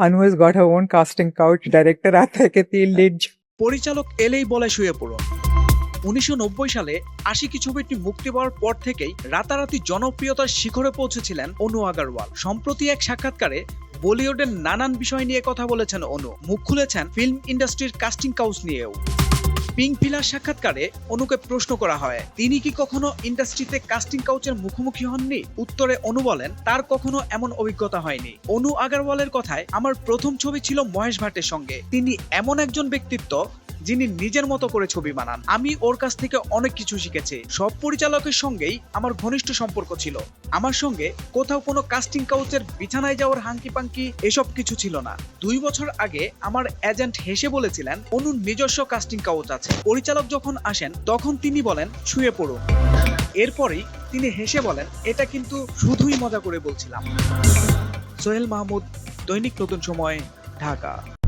Anu has got her own casting couch. Director आता है कहती है लेट जाओ পরিচালক এলেই বলে শুয়ে পড়ো উনিশশো সালে আশিকি ছবিটি মুক্তি পাওয়ার পর থেকেই রাতারাতি জনপ্রিয়তার শিখরে পৌঁছেছিলেন অনু আগারওয়াল সম্প্রতি এক সাক্ষাৎকারে বলিউডের নানান বিষয় নিয়ে কথা বলেছেন অনু মুখ খুলেছেন ফিল্ম ইন্ডাস্ট্রির কাস্টিং কাউচ নিয়েও পিঙ্ক পিলার সাক্ষাৎকারে অনুকে প্রশ্ন করা হয়, তিনি কি কখনো ইন্ডাস্ট্রিতে কাস্টিং কাউচের মুখোমুখি হননি? উত্তরে অনু বলেন, তার কখনো এমন অভিজ্ঞতা হয়নি। অনু আগারওয়ালের কথায়, আমার প্রথম ছবি ছিল মহেশ ভাটের সঙ্গে। তিনি এমন একজন ব্যক্তিত্ব যিনি নিজের মতো করে ছবি বানান। আমি ওর কাছ থেকে অনেক কিছু শিখেছি। সব পরিচালকের সঙ্গেই আমার ঘনিষ্ঠ সম্পর্ক ছিল। আমার সঙ্গে কোথাও কোনো কাস্টিং কাউচের বিছানায় যাওয়ার হাঙ্কি পাঙ্কি এসব কিছু ছিল না। দুই বছর আগে আমার এজেন্ট হেসে বলেছিলেন অনুর নিজস্ব কাস্টিং কাউচ আছে। পরিচালক যখন আসেন, তখন তিনি বলেন, শুয়ে পড়ুন এরপরেই তিনি হেসে বলেন, এটা কিন্তু শুধুই মজা করে বলছিলাম। সোহেল মাহমুদ, দৈনিক নতুন সময়, ঢাকা।